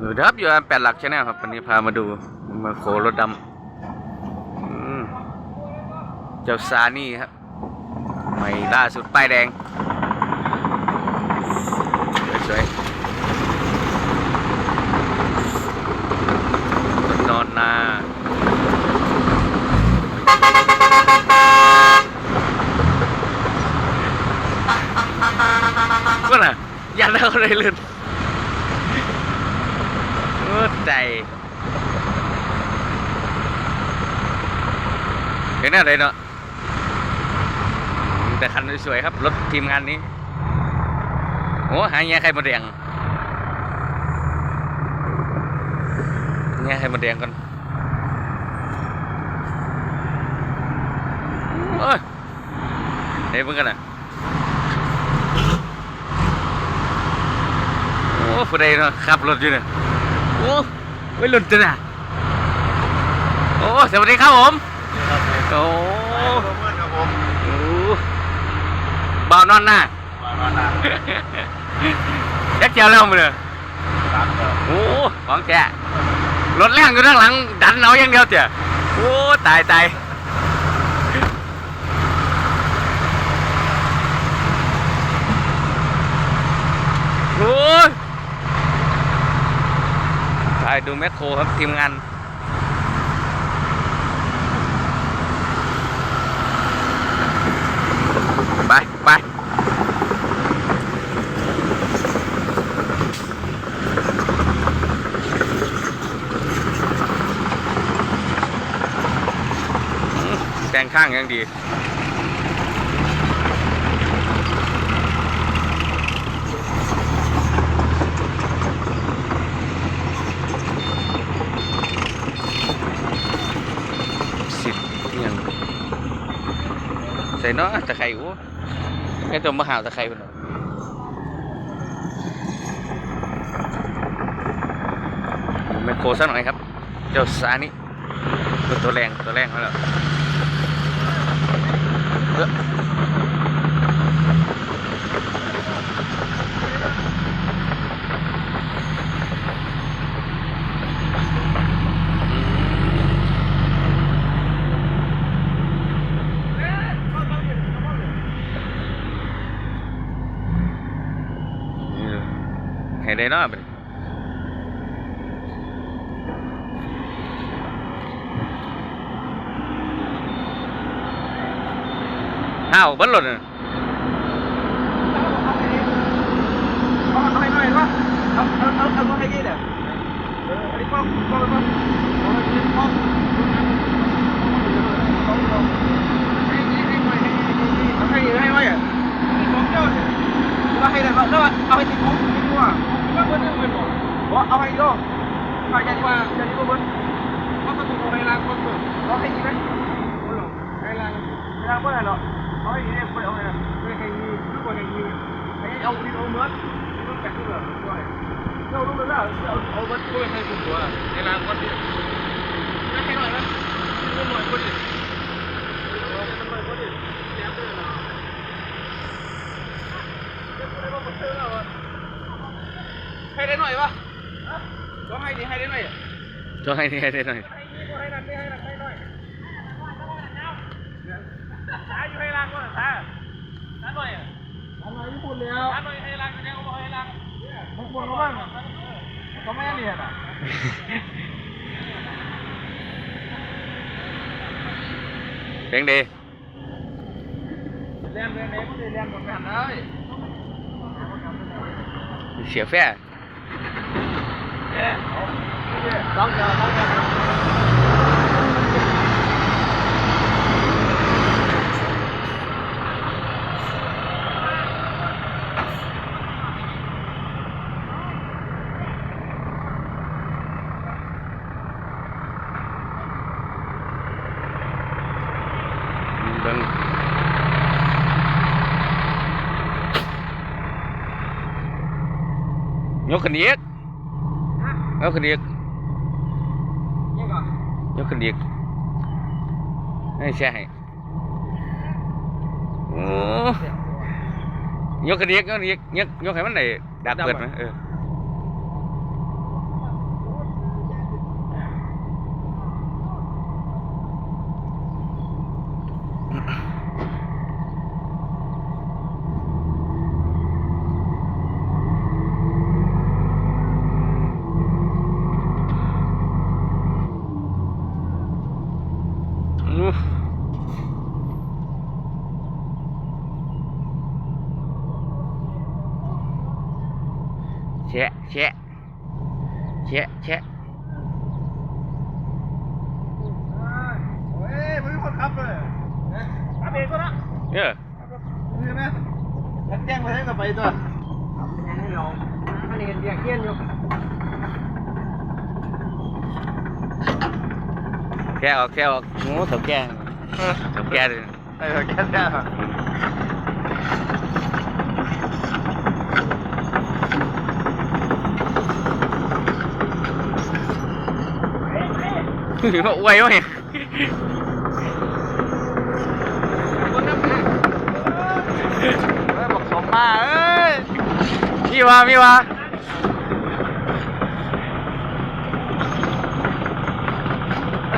อยู่ครับอยู่แปดหลักชแนลครับวันนี้พามาดูมาโครถดำเจ้าซานี่ครับใหม่ล่าสุดป้ายแดงสวยๆนอนนาก็น่ะยันเอาเลยลื่น ใจเห็นอะไรเนาะแต่คันสวยๆครับ รถทีมงานนี้ โอ้หายแง่ไข่มดแดงแง่ไข่มดแดงก่อนโอ้ยเฮ้ยเพิ่งกันนะโอ้ผู้ใดเนาะขับรถอยู่เนี่ย โอ้ไม่หลุดจ้ะน่ะโอ้สวัสดีครับผมโอ้ครับผมโอ้บ่าวนอนหน้ามามานาแจ็คเจียวแล้วมือเลยสามเดือนโอ้ของแกรถแรงอยู่ด้านหลัง ดันเอาอย่างเดียวเจ้ะโอ้ตายตายโอ้ยไป ดูแมคโครครับทีมงานไปไปแต่งข้างยังดี สิบยังใส่เนาะตะไคร้โอ้แค่ตัวมะขาตะไคร้คนเนาะแมคโครสักหน่อยครับ เจ้าสานี่ตัวแรงตัวแรงเขาแล้วเอ้อนี่เลย ให้ได้เนาะบัดนี้อ้าวเบิ้ลรถน่ะเอาเอาให้หน่อยว่าเอาเอาเอาเอาให้ยี่เนี่ยเอออันนี้ป้องป้องป้องเอาให้กี่ป้องให้ให้ให้หน่อยให้ให้ให้ให้ให้ไว้อะสองเจ้าเนี่ยว่าให้ได้แล้วเอาให้ติดคุกติดตัวว่าเบิ้ลเบิ้ลบอกว่าเอาให้โยกไปกันว่าจะดีกว่าเบิ้ลว่าก็ถูกเอาให้ล้างคนตัวเอาให้กี่ไหมไม่หรอกให้ล้างให้ล้างเมื่อไหร่ หรอกเอาให้กี่เนี่ยเอาให้ไม่ให้ยี่หรือว่าให้ยี่ไอ้เอาดินเอาเนื้อมันแกะขึ้นเลยด้วยเรารู้แล้วเอา เอายให้คุณตัวในร้านคนเดียวไม่ให้หน่อะไม่หน่อยคนเดียวมันหน่อยคนเดียวแย่เลยนะให้ได้หน่อะก็ให้ดีให้ได้หน่อยช่วยให้นี่ให้ได้หน่อยให้นั่นให้นั่นให้หน่อยตาอยู่ให้ล้างก่อนตาตาหน่อยอะตาหน่อยญี่ปุ่นแล้วตาหน่อยให้ล้างเนี่ยเขาบอกให้ล้างมันปวดเขาบ้างเขาไม่เรียนอะเพลงดีเรียนเรียนเองไม่ได้เรียนกับแม่เลยเสียแฟร์ต้องเจอต้องเจอ ขึ้นอีกยกขึ้นอีกนี่ก่อนยกขึ้นอีกให้แช่ให้โอ้ยกขึ้นอีกยกขึ้นอีกยกยกให้มันได้ดักเปิดไหมเออ แชะแชะแชะเฮ้ยไม่มีคนขับเลยขับเองก็นะเออใช่ไหมฉันแจ้งไปให้กับไปตัวให้เราอันนี้เรียกเกี้ยนอยู่แกะออกแกะออกงูเถาแก่เถาแก่เลยเออแก้แก้มาอวยวะเนี่ยเฮ้ยบอกสมมาเอ้ยมีวะมีวะ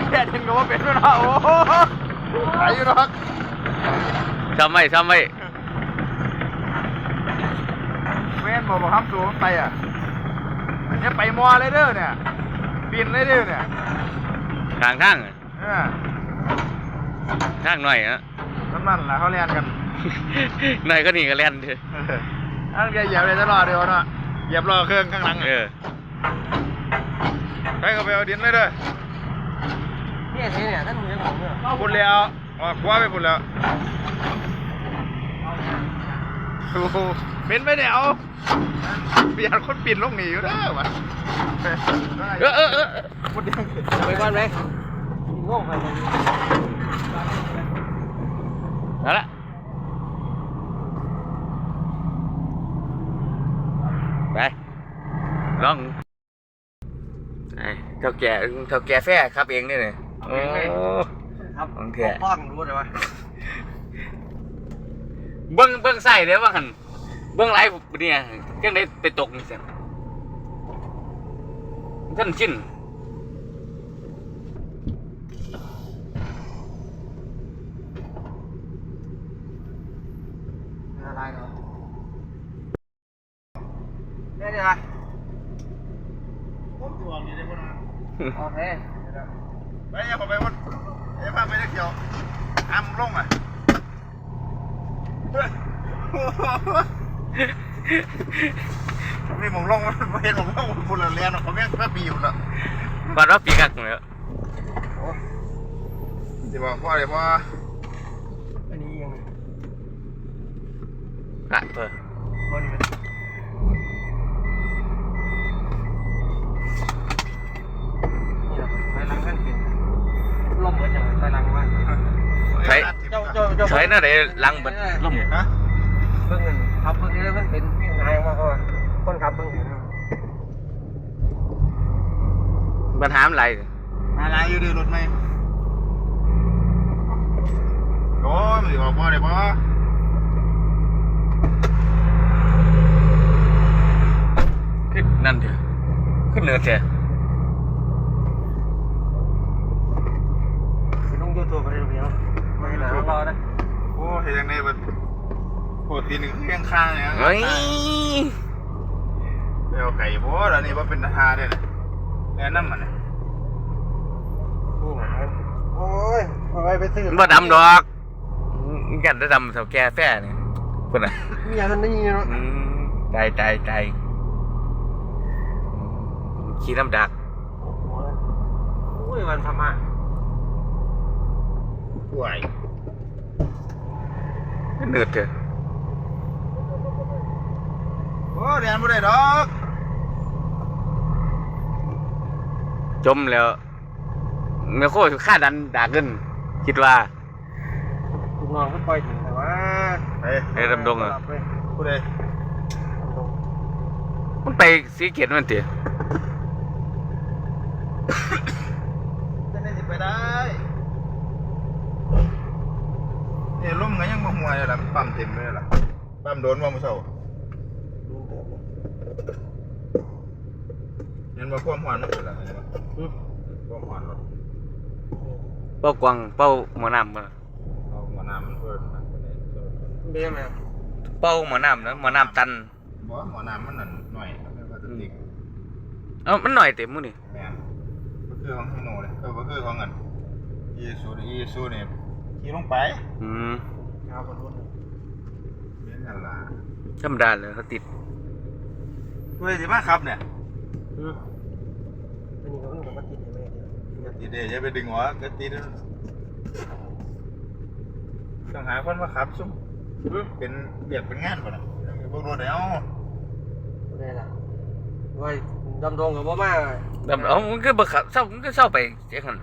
แค่ถึงกับว่าเป็นด้วยนะโอ้โหขายอยู่หรอกทำไมทำไมเว้นบอกบอกห้ามสูงไปอะเนี่ยไปมัวเลยเด้อเนี่ยบินเลยเด้อเนี่ย ทางทางเออทางหน่อยนะนั่นนั่นแหละเขาเรียนกันหน่อยก็หนีก็เล่นเถอะเอออันเดียวเหยียบเลยตลอดเดียวเนาะเหยียบรอเครื่องข้างหลังเออะอไปก็ไปเอาดินเลยเด้อเนี่ยเท่เนี่ยท่านยังของเนี่ยพุ่นแล้วออกคว้าไปพุ่นแล้วโอ้โห เป็นไปเดี๋ยวเบียดคนปิดลงหนีอยู่เด้อวะเออเออเออหมดยังไปก่อนเลยโง่ไปเลยเอาละไปลองไอ้เท่าแก่เท่าแก่แฟ้ครับเองนี่เลยโอ้ครับของแท้ป้องรู้เลยวะเบิ้งเบิ้งใส่เด้อว่าหัน เบิ้งไรเนี่ยจังได้ไปตกนี่สิท่านชินอะไรเนาะเนี่ยเนี่ยผมตัวนี้ได้พุ่นนะโอเคไปอย่าผมไปพุ่นเอ้ยพาไปเด็กเกี่ยวทำลงอะ นี่ผมลงมันเห็นผมลงพุ่นละเรียนเขาแม่งแค่ปีอยู่ละก่อนว่าปีกักเลยจะบอกพ่อเลยพ่ออันนี้ยังอะเปิดคนเป็นนี่แหละไปลังกันเป็นลมเหมือนอย่างไปลังว่าใช้เจ้าเจ้าเจ้าใช้น่าได้ลังเบัดล่มฮะเพิ่งเงินขับเพิ่งนี้มันเป็นพี่นายว่าเขาคนขับเพิ่งเห็นปัญหาอะไรอะไรอยู่ดีรถไหมโอ้ยมันจะบอกพ่อเลยพ่อขึ้นนั่นเถอะขึ้นเรือเถอะไปลงยูทูบไปเลยเดียวไม่หนารอนะโอ้เห็นยังไงมันป กติหนึ่งเที่ยงข้างเนี่ยเฮ้ยเดี๋ยวไก่โบดอันนี้ว่าเป็นนาทาด้วยนะแนะนำมันนะนี่นะโอ้ยไปไปซื้อมันบ่ดำดอกมันกันได้ดำเท่าแก่แฟ้นี่คนน่ะมีอย่างนั้นนี่เนาะอืมตายตายตายขี้น้ำดักโอ้ยวันธรรมะป่วยเหนืดเถอะ โอ้เรียนไม่ได้ดอกจมแล้วเมื่อโคตรค่าดันดักเงินคิดว่า ลูกน้องก็ปล่อยถึงแต่ว่าเฮ้ยไอ้ดำดงอะพูดเลยมันไปสีเกียรติมันเถอะจะได้สิไปได้เนี่ยล่มก็ยังมาหัวเลยล่ะมันปั๊มเต็มเลยล่ะปั๊มโดนว่ามือเช้า เห็นว่าความหวานมันเป็นอะไรเห็นปะความหวานรถเป้ากวางเป้าหมอน้ำมาเอาหมอน้ำมันเพิ่นนะเบี้ยไหมเป้าหมอน้ำนะหมอน้ำตัน บอกว่าหมอน้ำมันนั่นหน่อยแล้วก็จะติกเอ้ามันหน่อยเต็มมื้อนี่แม่นก็คือของฮิโนเลยเออก็คือของเงินอีซูอีซูเนี่ยขี่ลงไปอืมเอาคนรุ่นเป็นกันล่ะธรรมดาเลยเขาติด คุยสิมาครับเนี่ยอืมอันนี้ก็มันก็มาติดให้แม่เดียวตีเดียวอย่าไปดึงหัวก็ตีเดี๋ยวต้องหาคนมาขับซุ่มอืมเป็นเบียดเป็นงานป่ะนะเบิ่งรถเดี๋ยวบ่ได้ล่ะไว้ดำดงกับบ่มา ดำเอามันก็บ่ขับเศร้ามันก็เศร้าไปเจ๊คัน